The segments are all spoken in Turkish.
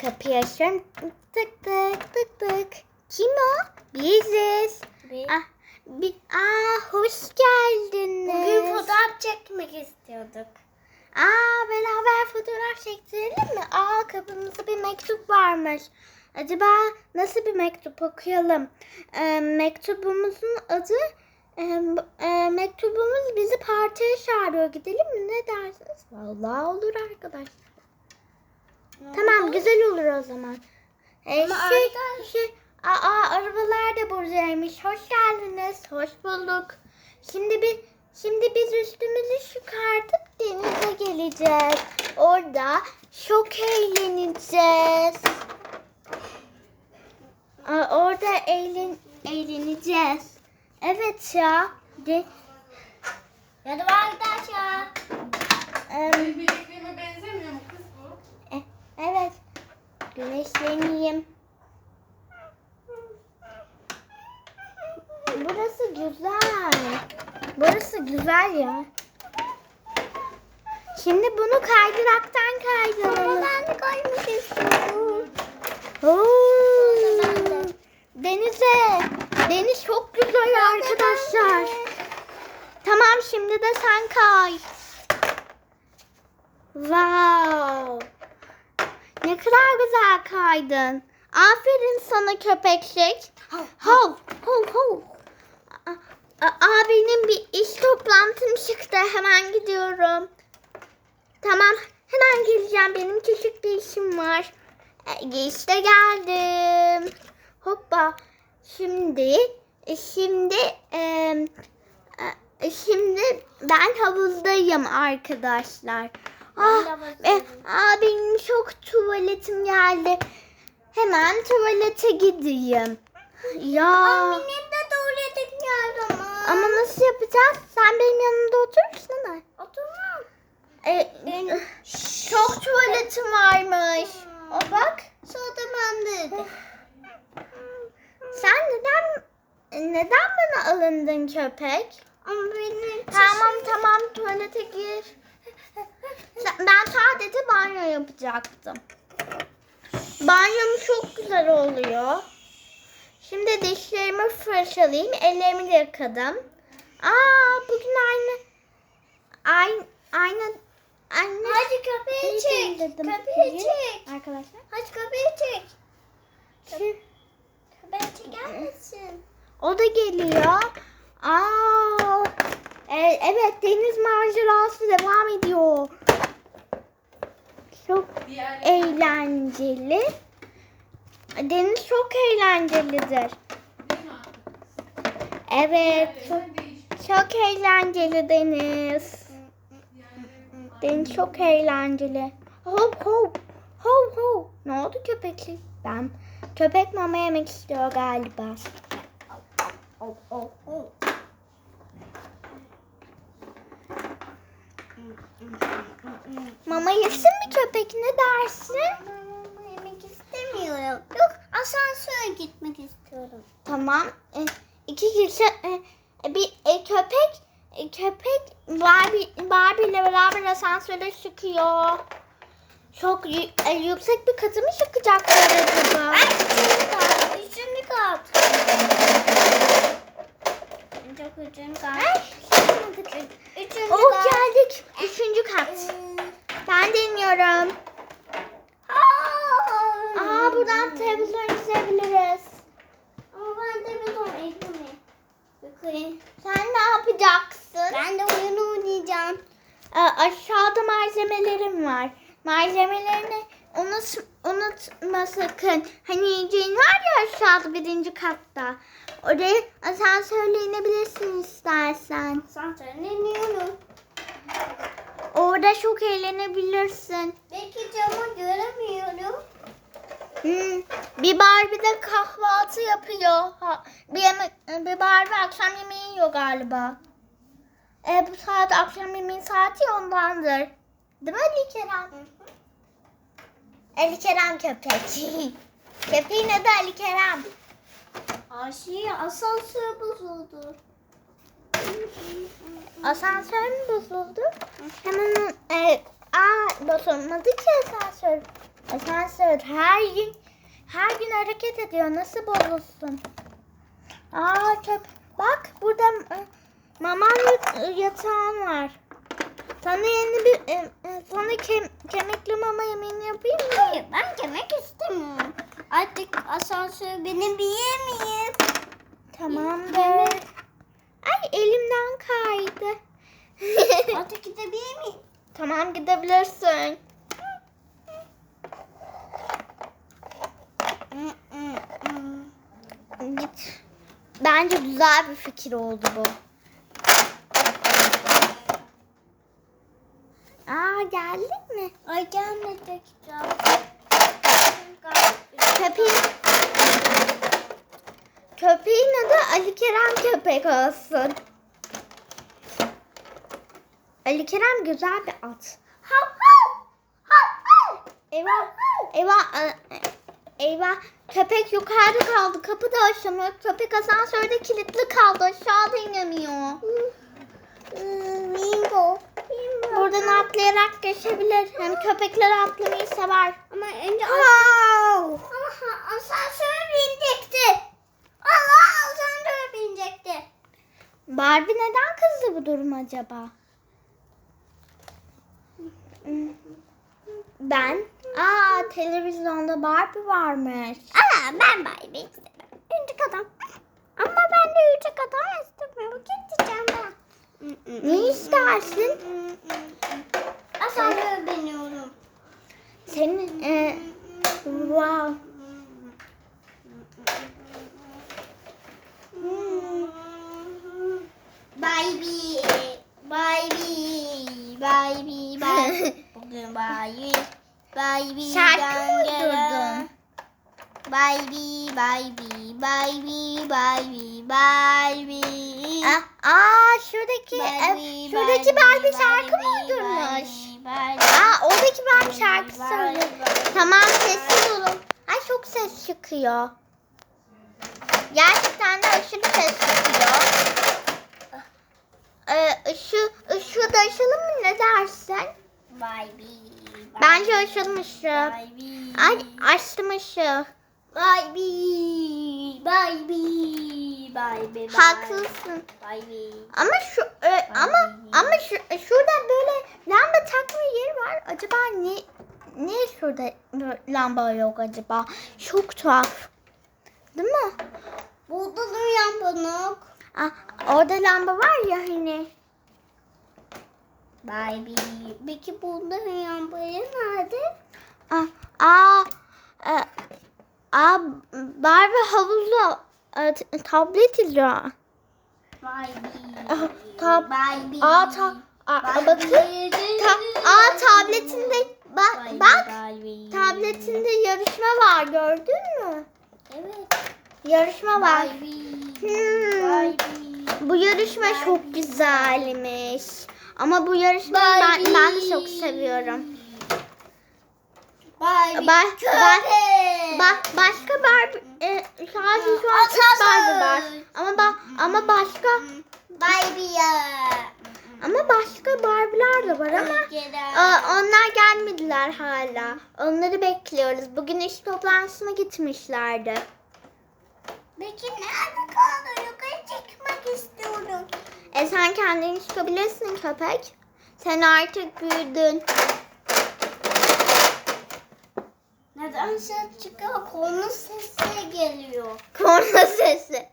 Kapıyı açıyorum. Tık tık tık tık. Kim o? Biziz. Ah, bir, aa, hoş geldiniz. Bugün fotoğraf çekmek istiyorduk. Aa, beraber fotoğraf çektirelim mi? Aa, kapımızda bir mektup varmış. Acaba nasıl bir mektup okuyalım? Ee, mektubumuzun adı e, e, mektubumuz bizi partiye çağırıyor. Gidelim mi? Ne dersiniz? Vallahi olur arkadaşlar. Tamam güzel olur o zaman. Ee, Ama şey, arada- şey, aa, arabalar da buradaymış. Hoş geldiniz. Hoş bulduk. Şimdi bir şimdi biz üstümüzü çıkartıp denize geleceğiz. Orada çok eğleneceğiz. Aa, orada eğlen eğleneceğiz. Evet ya. De, Ya da arkadaşlar. bilekliğime benzemiyor evet. Güneşleneyim. Burası güzel. Burası güzel ya. Şimdi bunu kaydıraktan kaydıralım. Ben de koymak istiyorum. Denize. Deniz çok güzel arkadaşlar. Tamam şimdi de sen kay. Wow. Ne kadar güzel kaydın. Aferin sana köpekçik. Hov, hov, hov. Abinin bir iş toplantım çıktı. Hemen gidiyorum. Tamam, hemen geleceğim. Benim küçük bir işim var. E, İşte geldim. Hoppa. Şimdi, e, şimdi, e, e, şimdi ben havuzdayım arkadaşlar. Ah, havuzdayım. aa, benim çok tuvaletim geldi. Hemen tuvalete gideyim. Ya. Benim de tuvaletim geldi ama. Ama nasıl yapacağız? Sen benim yanımda otursana. Oturmam. E, çok tuvaletim varmış. O bak. Sonra ben de. Sen neden neden bana alındın köpek? Ama benim Tamam tamam tuvalete gir. Ben sadece banyo yapacaktım. Banyom çok güzel oluyor. Şimdi dişlerimi fırçalayayım. Ellerimi de yıkadım. Aa bugün aynı aynı aynı aynı Hadi Ne çek. dedim? Köpeği çek. arkadaşlar. Hadi köpeği çek. Köpeği çeker misin? O da geliyor. Aa, e- evet deniz macerası devam ediyor. Çok eğlenceli. Deniz çok eğlencelidir. Evet, çok, çok eğlenceli deniz. Deniz çok eğlenceli. Hop hop, hop hop. Ne oldu köpekçi? Ben köpek mama yemek istiyor galiba. Oh, oh, oh. Mama yesin mi köpek ne dersin? Mama yemek istemiyorum. Yok asansöre gitmek istiyorum. Tamam. E, iki kişi e, e, bir e, köpek e, köpek Barbie, Barbie ile beraber asansöre çıkıyor. Çok e, yüksek bir katı mı çıkacaklar acaba? Ay üçüncü kat. Üçüncü kat. Üçüncü kat. Ay, Üçüncü Oh kat. geldik. Üçüncü kat. Ben deniyorum. Aa, Aa buradan televizyon izleyebiliriz. Ama ben eğitimi. Yukarı. Sen ne yapacaksın? Ben de oyun oynayacağım. Aa, aşağıda malzemelerim var. Malzemelerini unut, unutma sakın. Hani yiyeceğin var ya aşağıda birinci katta. Oraya asansörle inebilirsin istersen. Sen söyleniyorum. Orada çok eğlenebilirsin. Belki camı göremiyorum. Hmm, bir Barbie de kahvaltı yapıyor. Ha, bir, yemek, bir Barbie akşam yemeği yiyor galiba. E, bu saat akşam yemeği saati ondandır. Değil mi Ali Kerem? Ali Kerem köpek. Köpeğin adı Ali Kerem. Ayşe asansör bozuldu. Asansör mü bozuldu? Hemen e, aa bozulmadı ki asansör. Asansör her gün her gün hareket ediyor. Nasıl bozulsun? Aa çöp. Bak burada e, mama yat- yatağın var. Sana yeni bir e, e, sana kem, kemikli mama yemeğini yapayım mı? Hayır ben yemek istemiyorum. Artık asansör beni bilemeyeyim. Tamamdır. Ay elimden kaydı. Artık gidebilir miyim? tamam gidebilirsin. Git. Bence güzel bir fikir oldu bu. Aa geldin mi? Ay gelmedik ya. Köpeğin Köpeğin adı Ali Kerem köpek olsun. Ali Kerem güzel bir at. Eyvah, eyvah, eyvah. Köpek yukarıda kaldı. Kapı da açamıyor. Köpek asansörde kilitli kaldı. Aşağıda inemiyor. Bingo. Buradan atlayarak geçebilir. Hem köpekler atlamayı sever. Ama önce Wow. Aha, asansör binecekti. Allah asansör binecekti. Barbie neden kızdı bu durum acaba? Ben? Aa televizyonda Barbie varmış. Ana ben Barbie istemem. Örümcek adam. Ama ben de örümcek adam istemiyorum. Gideceğim ben. Ne istersin? Asansör biniyorum. Senin e, wow. Barbie, Barbie, Barbie, Barbie. Bugün Barbie, Barbie. Şarkı mı uydurdun? Barbie, Barbie, Barbie, Barbie, Barbie. Aa, aa şuradaki e, Barbie, şuradaki Barbie şarkı mı uydurmuş? Barbie, Barbie. Aa oradaki Barbie şarkı Barbie, söylüyor. Barbie. Tamam sessiz olun. Ay çok ses çıkıyor. Gerçekten de aşırı ses çıkıyor. Ee, ışığı, ışığı da açalım mı ne dersin? Barbie, Bence. Barbie. Ay açtım ışığı. Barbie, Barbie, Barbie, Haklısın. Barbie. Ama şu e, ama ama şu, şurada böyle lamba takma yeri var. Acaba ne niye şurada lamba yok acaba? Çok tuhaf. Değil mi? Burada duruyan pamuk. Ah, orada lamba var ya hani. Barbie. Peki burada bayı nerede? Ah, aa, e, aa, Barbie havuzda e, tablet izliyor. Barbie. Tab- Barbie. Aa, ta, aa, bakın. Ta, aa, tabletinde bak, Barbie, bak Barbie. tabletinde yarışma var gördün mü? Evet. Yarışma var. Barbie. Hmm. Barbie. Bu yarışma çok güzelmiş. Ama bu yarışmayı ben, Barbie. ben de çok seviyorum. Barbie. Ba- Köpek. ba- Ba- başka Barbie, e, sadece şu an üç Barbie var. Ama ba- ama başka Barbie ya. ama başka Barbie'ler de var ama Aa, onlar gelmediler hala. Onları bekliyoruz. Bugün iş toplantısına gitmişlerdi. Peki nerede kaldı? Yukarı çıkmak istiyorum. E sen kendin çıkabilirsin köpek. Sen artık büyüdün. Neden ses çıkıyor? Konu sesi geliyor. Korna sesi.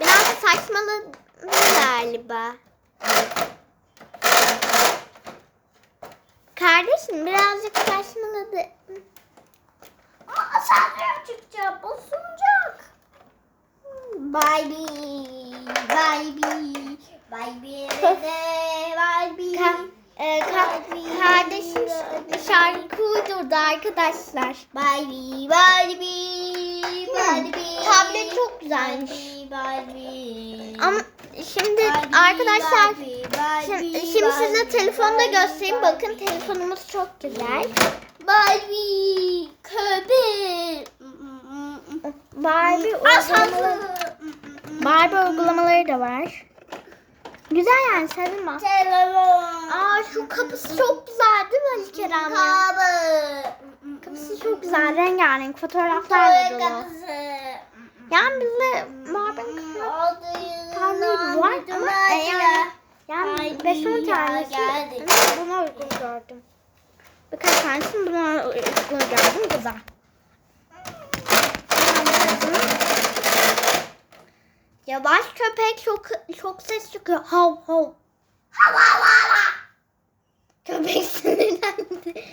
Biraz saçmaladı galiba. Kardeşim birazcık saçmaladı. Aa, asansör çıkacak. Basılacak. Barbie. Barbie. Barbie. Barbie. Barbie. E, ka- kardeşim şarkı uydurdu arkadaşlar. Barbie. Barbie. Barbie. Tablet çok güzelmiş. Barbie. Ama şimdi Barbie, arkadaşlar Barbie, Barbie, şimdi, şimdi size telefonda Barbie, göstereyim. Barbie. Bakın telefonumuz çok güzel. Barbie. Köpek. Barbie uygulamaları. Barbie uygulamaları da var. Güzel yani. Telefon. Aa şu kapısı çok güzel değil mi Ali Kerem? ya? Kabı. Kapısı çok güzel. Rengarenk fotoğraflarla dolu. Yani bizde Barbie'nin kısmı tane var ama yani, yani Ay, 5-10 ya, tanesi buna uygun gördüm. Birkaç tanesini buna uygun gördüm. Güzel. Yavaş köpek çok çok ses çıkıyor. Hav hav. Köpek sinirlendi.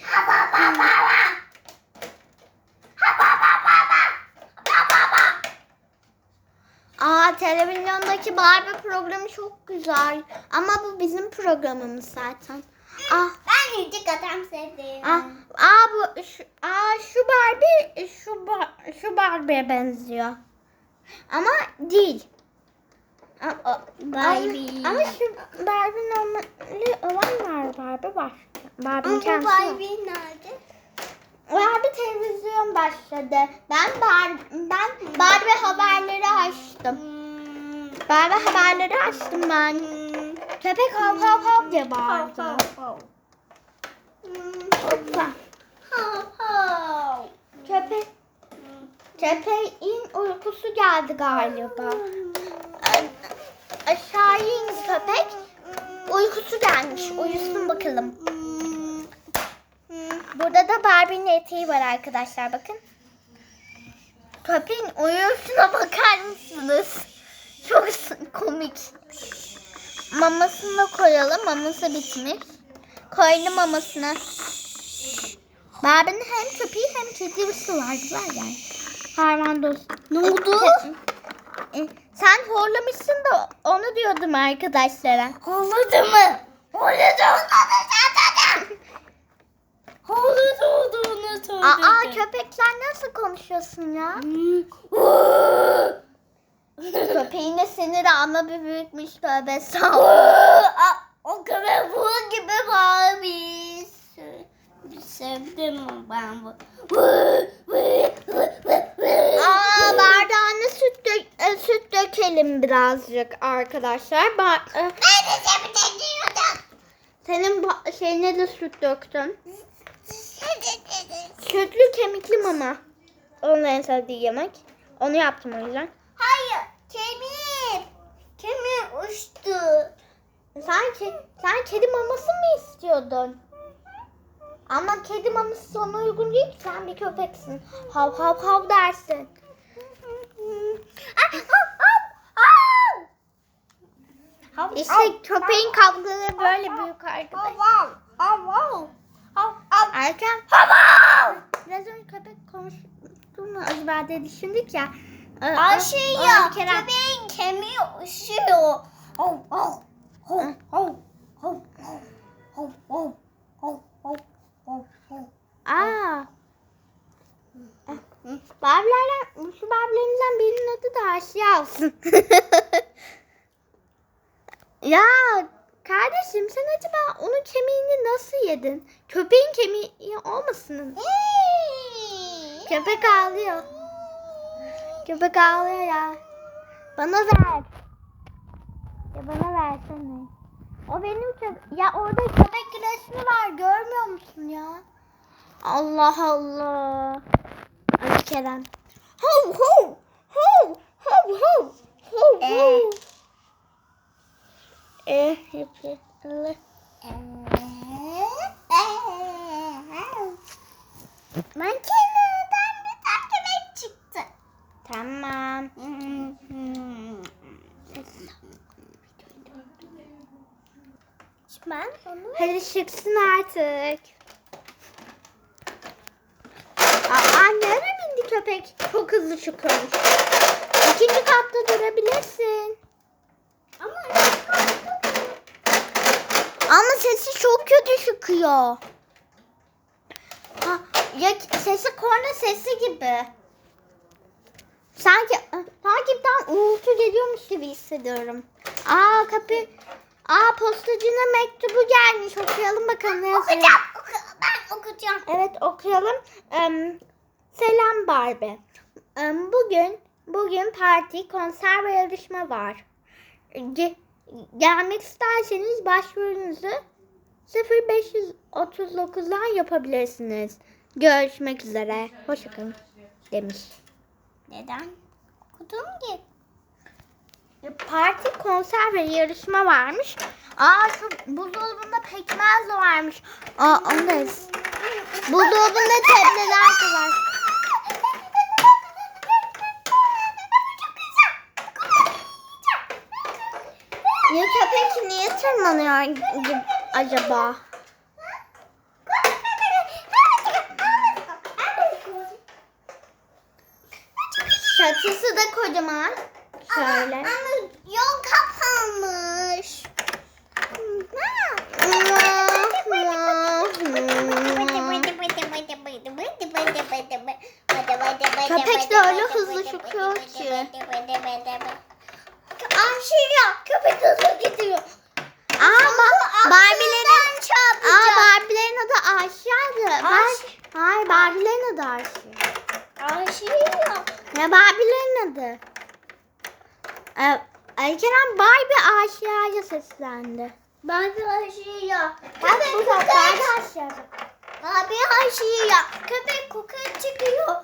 Aa televizyondaki Barbie programı çok güzel. Ama bu bizim programımız zaten. Ah Ben yüzük adam sevdim. ah aa bu şu, aa şu Barbie şu şu Barbie'ye benziyor. Ama değil. Barbie. Ama, ama şu Barbie normali olan var Barbie var. Barbie'nin Ama kendisi. Barbie nerede? Barbie televizyon başladı. Ben Bar ben Barbie haberleri açtım. Hmm. Barbie haberleri açtım ben. Köpek hav hav hav diye bağırdı. Hoppa. Hav hav. Köpek köpeğin uykusu geldi galiba. Aşağı in köpek. Uykusu gelmiş. Uyusun bakalım. Burada da Barbie'nin eteği var arkadaşlar bakın. Köpeğin uyuşuna bakar mısınız? Çok komik. Mamasını da koyalım. Maması bitmiş. Koydum mamasını. Barbie'nin hem köpeği hem kedisi var. Güzel yani. Hayvan dostu. Ne oldu? E, Sen horlamışsın da onu diyordum arkadaşlara. Havladı mı? Havladı olduğunu zaten. Havladı olduğunu söyledim. Aa köpekler nasıl konuşuyorsun ya? Köpeğin de siniri ama bir büyükmüş tövbe sağ o kadar bu gibi Barbie. Sevdim ben bu. Aa bardağına süt, dök e, süt dökelim birazcık arkadaşlar. Ba e, Ben de bekliyordum. senin şeyine de süt döktüm. Sütlü kemikli mama. Onun en sevdiği yemek. Onu yaptım o yüzden. Hayır, kemik. Kemik uçtu. Sen, ke- sen kedi maması mı istiyordun? Ama kedi maması sana uygun değil ki. Sen bir köpeksin. Hav hav hav dersin. İşte köpeğin kavgaları böyle büyük arkadaşlar. Erken. Biraz önce köpek konuştu mu konuştuğunu özberde düşündük ya. Aşıyor. Köpeğin kemiği ışıyor. Aa. Babilerden, şu babilerimizden birinin adı da Aşiye olsun. ya kardeşim sen acaba onun kemiğini nasıl yedin? Köpeğin kemiği olmasın? Köpek ağlıyor. Köpek ağlıyor ya. Bana ver. Ya bana versene. O benim köpek. Ya orada köpek resmi var. Görmüyor musun ya? Allah Allah. Ali Kerem. Hov hov. Hov hov hov. Hov hov. Eh yapıyor. Allah. Ben kenardan bir tane çıktı. Tamam. Ben onu Hadi çıksın artık. Aa, nereye bindi köpek? Çok hızlı çıkıyormuş. İkinci katta durabilirsin. ama Ama sesi çok kötü çıkıyor. Ha, ya sesi korna sesi gibi. Sanki takipten uğultu geliyormuş gibi hissediyorum. Aa kapı. Aa postacının mektubu gelmiş. Okuyalım bakalım ne yazıyor. okuyacağım. oku- Ben okuyacağım. Evet okuyalım. Em, selam Barbie. Em, bugün bugün parti, konser ve yarışma var. Ge- gelmek isterseniz başvurunuzu 0539'dan yapabilirsiniz. Görüşmek üzere. Hoşçakalın demiş. Neden? Okudum ki. Parti konser ve yarışma varmış. Aa şu buzdolabında pekmez varmış. Aa onu da. Buzdolabında de var. Ya köpek niye tırmanıyor acaba? Çatısı da kocaman. Şöyle. Ama yol kapanmış. Köpek de öyle hızlı çıkıyor ki. Aşırı köpek hızlı gidiyor. Aa bak Barbie'lerin çarpacak. Aa Barbie'lerin adı Ayşe'ydi. Ben Ayşe. Hayır Barbie'lerin adı Ayşe. Aşırı. Ne Barbie'lerin adı? Ee, Ali Kerem Barbie Ayşe'ye seslendi. Ben de bu Köpek de kokuyor. Abi aşırı. Köpek kokuyor çıkıyor.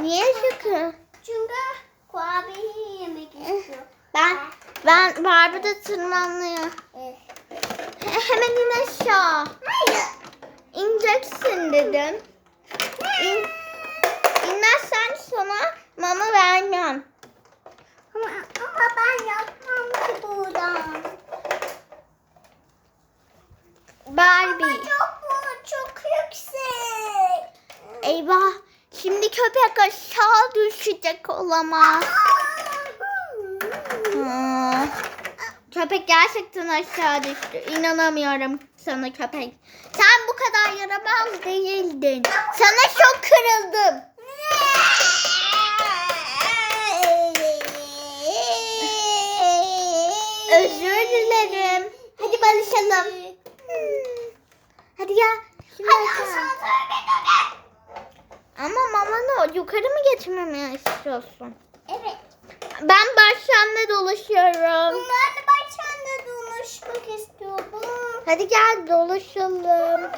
Niye şükür? Çünkü kurabiye yemek istiyor. Ben ben Barbie'de tırmanıyor. He- Hemen in aşağı. Hayır. İneceksin dedim. İn, inmezsen sana mama vermem. Ama, ama ben yapmam ki buradan. Barbie. Ama çok bu çok yüksek. Eyvah. Şimdi köpek aşağı düşecek olamaz. Köpek gerçekten aşağı düştü. İnanamıyorum sana köpek. Sen bu kadar yaramaz değildin. Sana çok kırıldım. Özür dilerim. Hadi barışalım. Hadi. Şimdi Hadi aşağı. Ama mamanı yukarı mı geçirmemi istiyorsun? Evet. Ben bahçemde dolaşıyorum. Bunlar da bahçende dolaşmak istiyordum. Hadi gel dolaşalım.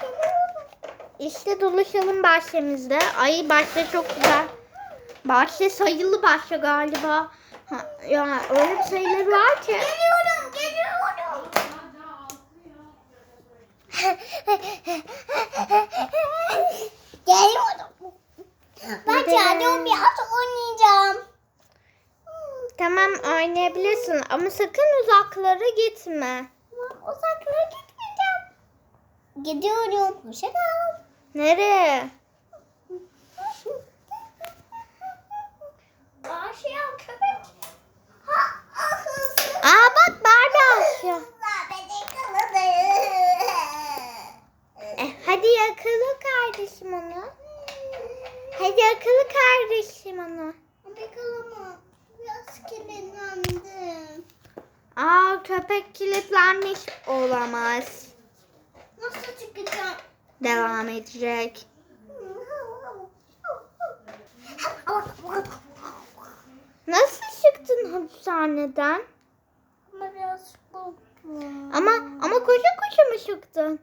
İşte dolaşalım bahçemizde. Ay bahçe çok güzel. Bahçe sayılı bahçe galiba. Ha, ya öyle bir sayıları var ki. Geliyorum, geliyorum. geliyorum. Ben kendim biraz oynayacağım. Tamam oynayabilirsin ama sakın uzaklara gitme. Uzaklara gitmeyeceğim. Gidiyorum. Hoşça kal. Nereye? Aşağı köpek. Aa bak Barbie aşağı. Hızlı, beni yakaladı. E, hadi yakala kardeşim onu. Hadi yakala kardeşim onu. Yakalama. Biraz kirlendim. Aa köpek kilitlenmiş olamaz. Nasıl çıkacağım? Devam edecek. Nasıl çıktın hapishaneden? Ama biraz korktum. Ama ama koşa koşa mı çıktın?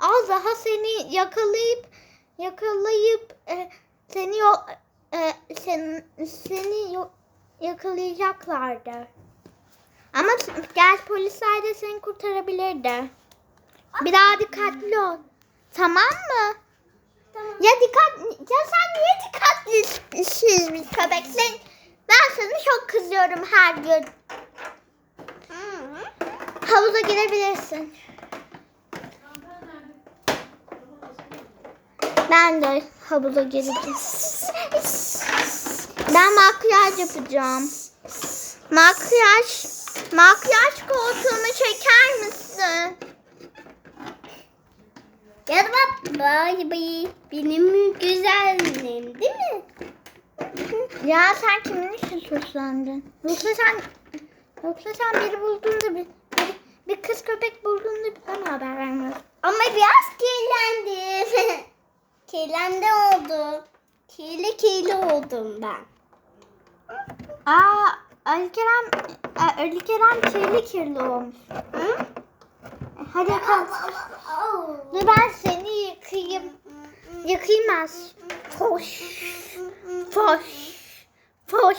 Az daha seni yakalayıp yakalayıp e, seni yo, e, sen, seni yo, yakalayacaklardı. Ama gel polisler de seni kurtarabilirdi. Bir daha dikkatli ol. Tamam mı? Tamam. Ya dikkat ya sen niye dikkatsiz bir köpeksin? Ben sana çok kızıyorum her gün. Havuza girebilirsin. Ben de havuza gireceğim. Ben makyaj yapacağım. Makyaj, makyaj koltuğumu çeker misin? Ya da bak Barbie benim güzelliğim değil mi? Ya sen kimin için suçlandın? Yoksa sen yoksa sen biri bulduğunda bir, bir, bir kız köpek bulduğunda bir bana haber vermiyorsun. Ama biraz kirlendi. kirlendi oldu. Kirli kirli oldum ben. Aa Ali Kerem e, Ali Kerem kirli kirli olmuş. Hı? E, Hadi kalk. Dur ben seni yıkayayım. Yıkayamaz. Foş. Foş. Foş.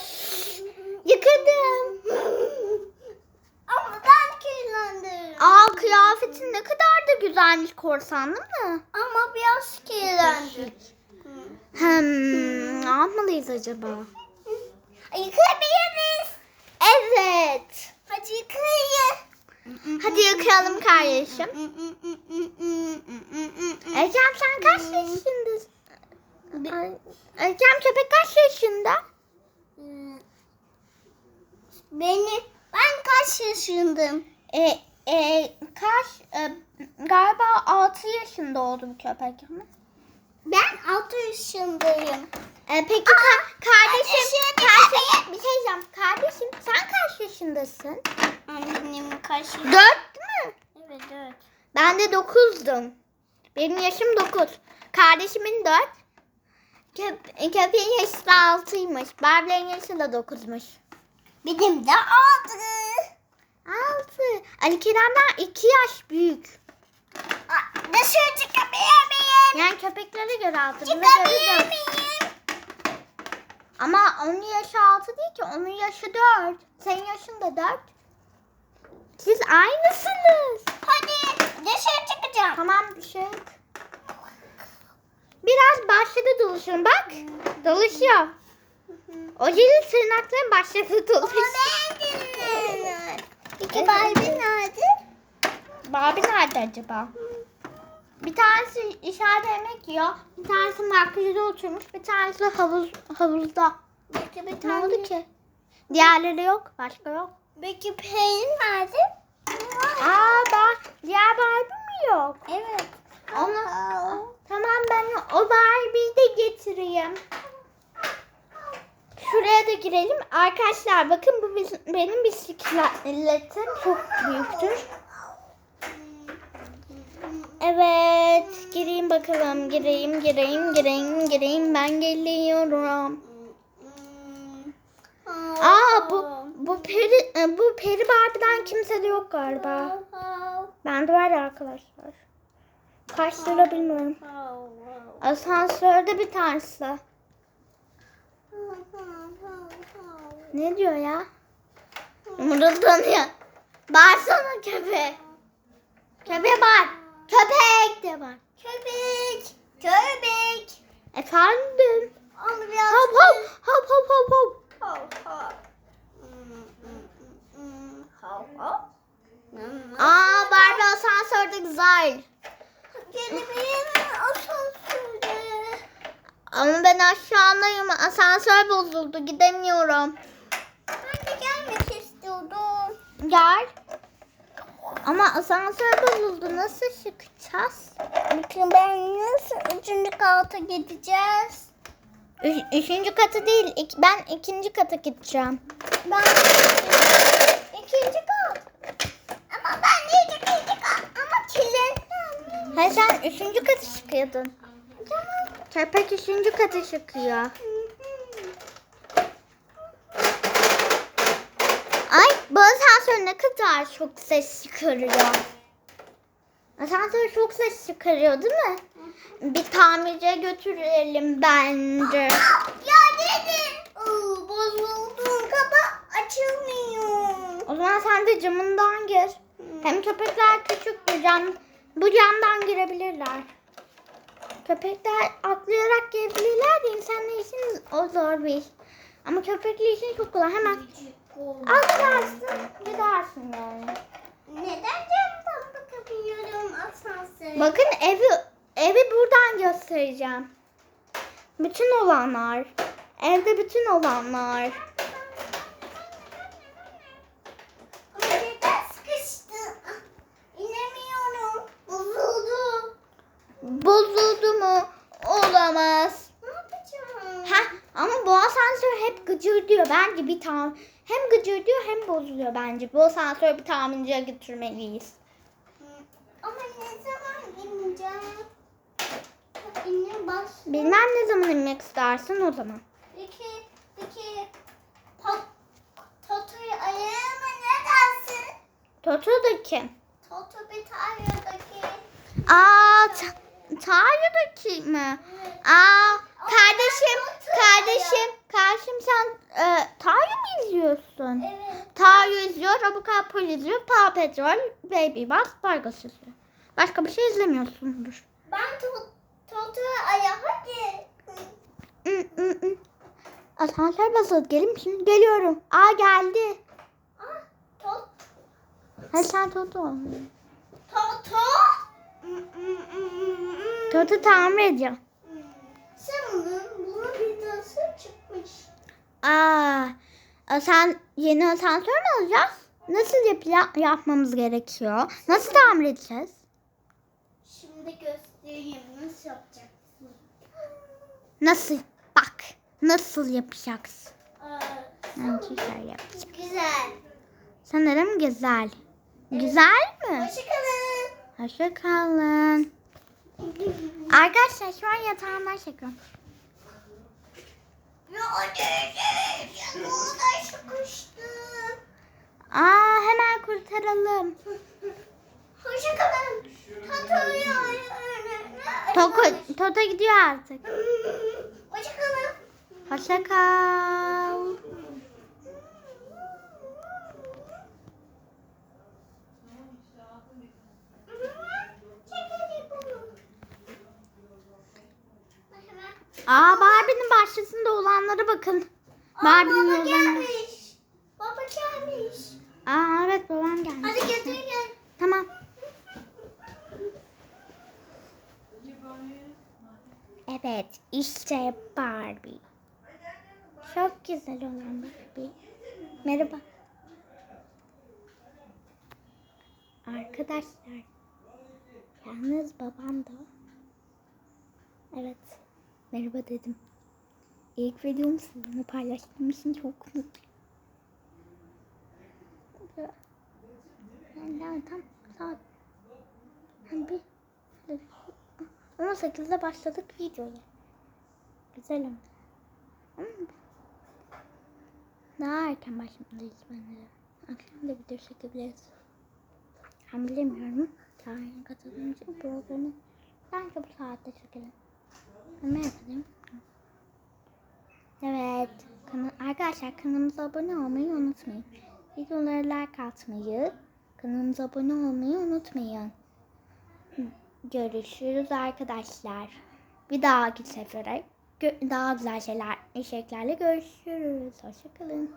Yıkadım. Kirlendim. Aa kıyafetin ne kadar da güzelmiş korsanlı mı? Ama biraz kirlendik. Hmm, ne yapmalıyız acaba? Yıkayabiliriz. Evet. Hadi yıkayın. Hadi yıkayalım kardeşim. Erkem sen kaç yaşındasın? Ay, Erkem köpek kaç yaşında? Beni ben kaç yaşındayım? E, e, kaç? E, galiba 6 yaşında oldu bu köpek. ama. Ben 6 yaşındayım. E, peki ka- kardeşim, kardeşim, kardeşim, bir şey diyeceğim. Kardeşim sen kaç yaşındasın? Annemin kaç yaşı? 4 değil mi? Evet evet. Ben de 9'dum. Benim yaşım 9. Kardeşimin 4. Köp köpeğin yaşı da 6'ymış. Barbie'nin yaşı da 9'muş. Benim de 6. 6. Ali Kerem'den 2 yaş büyük. Dışarı çıkabilir miyim? Yani köpeklere göre 6. Buna göre Çıkabilir 4. miyim? Ama onun yaşı 6 değil ki. Onun yaşı 4. Senin yaşın da 4. Siz aynısınız. Hadi dışarı çıkacağım. Tamam bir şey. Biraz bahçede dolaşın bak. Dolaşıyor. O yeni tırnakların bahçede Ama dolaşıyor. ben dinlerim. Peki Evet. Barbie nerede? Barbie nerede acaba? Bir tanesi içeride yemek yiyor. Bir tanesi markette oturmuş. Bir tanesi havuz, havuzda. Peki bir Ne tane. oldu ki? Diğerleri yok. Başka yok. Peki Pelin nerede? Aa bak diğer Barbie mi yok? Evet. Onu, tamam ben o Barbie'yi de getireyim. Şuraya da girelim. Arkadaşlar bakın bu benim bisikletim çok büyüktür. Evet gireyim bakalım gireyim gireyim gireyim gireyim ben geliyorum. Aa bu bu peri e, bu peri Barbie'den kimse de yok galiba. Bende var ya arkadaşlar. Kaç lira bilmiyorum. Asansörde bir tanesi. Ne diyor ya? Mırıldanıyor. Bağırsana köpeğe. Köpeğe bağır. Köpek de bağır. Köpek. Köpek. Efendim. Onu biraz Hop hop hop hop hop hop. Hop hop. Hop hop. Aa Barbie asansörde güzel. Kelebeğin asansörde. Ama ben aşağıdayım. Asansör bozuldu. Gidemiyorum. Ben de gelmek istiyordum. Gel. Ama asansör bozuldu. Nasıl çıkacağız? Bakın ben nasıl üçüncü kata gideceğiz? Üç- üçüncü katı değil. ik- ben ikinci kata gideceğim. Ben ikinci kat. Ama ben ikinci kat. Ama kilitlendim. Hayır sen üçüncü katı çıkıyordun. Tamam. Köpek üçüncü katı çıkıyor. Ay bu asansör ne kadar çok ses çıkarıyor. Asansör çok ses çıkarıyor değil mi? Bir tamirciye götürelim bence. Ya dedim. Oo, bozuldu. Kapa açılmıyor. O zaman sen de camından gir. Hem köpekler küçük bu cam, bu camdan girebilirler. Köpekler atlayarak girebilirler de insanlar için o zor bir iş. Ama köpekler için çok kolay. Hemen atlarsın gidersin yani. Neden camdan bakabiliyorum asansöre? Bakın evi evi buradan göstereceğim. Bütün olanlar. Evde bütün olanlar. Ama neden sıkıştı? Ah, İnemiyorum. Bozuldu. Bozuldu mu? Olamaz. Ne yapacağım? Ha ama bu asansör hep gıcır diyor. Bence bir tam hem gıcır diyor hem bozuluyor bence. Bu asansörü bir tamirciye götürmeliyiz. Ama ne zaman ineceğim? İnir bas. Bilmem ne zaman inmek istersin o zaman. Peki, peki. Tot, Toto'yu ayağıma ne dersin? Toto da kim? Toto bir tanyodaki. Aa ta- Tayyip'deki mi? Aa, kardeşim, kardeşim, kardeşim sen e, Tayyip mi izliyorsun? Evet. Tayyip izliyor, Robocop izliyor, Paw Patrol, Baby Bus, Bargos izliyor. Başka bir şey izlemiyorsundur. Ben to Toto aya hadi. Asansör basıldı. Gelin şimdi geliyorum. Aa geldi. Ah, to Hadi sen Toto. Toto. Toto tamir ediyor. Aa, a, sen yeni asansör mü alacağız? Nasıl yap yapmamız gerekiyor? Nasıl tamir edeceğiz? Şimdi göstereyim nasıl yapacaksın. Nasıl? Bak. Nasıl yapacaksın? Aa, Sanki şöyle yap. güzel. Sanırım güzel. Güzel mi? Hoşçakalın. Hoşça kalın. Arkadaşlar şu an yatağımdan çekiyorum. Ya anne, burada sıkıştı. Aa hemen kurtaralım. Hoşçakalın. Toto, Toto gidiyor artık. Hoşçakalın. Hoşça Aa Barbie'nin bahçesinde olanlara bakın. Barbie'nin Baba olanlara. gelmiş. Baba gelmiş. Aa evet babam gelmiş. Hadi getir gel. Tamam. Evet işte Barbie. Çok güzel olan Barbie. Merhaba. Arkadaşlar. Yalnız babam da. Evet. Merhaba dedim. İlk videomu sizinle paylaştığım için çok mutluyum. Yani tam saat yani bir 18'de başladık videoya. Güzel ama. Ama Daha erken başlamalıyız bence. Akşam da video çekebiliriz. Ben bilemiyorum. Yeni katıldığım için programı belki bu saatte çekelim. Ama yapalım. Evet. Kana- arkadaşlar kanalımıza abone olmayı unutmayın. Videoları like atmayı, kanalımıza abone olmayı unutmayın. Görüşürüz arkadaşlar. Bir dahaki sefere daha güzel şeyler, içeriklerle görüşürüz. Hoşçakalın.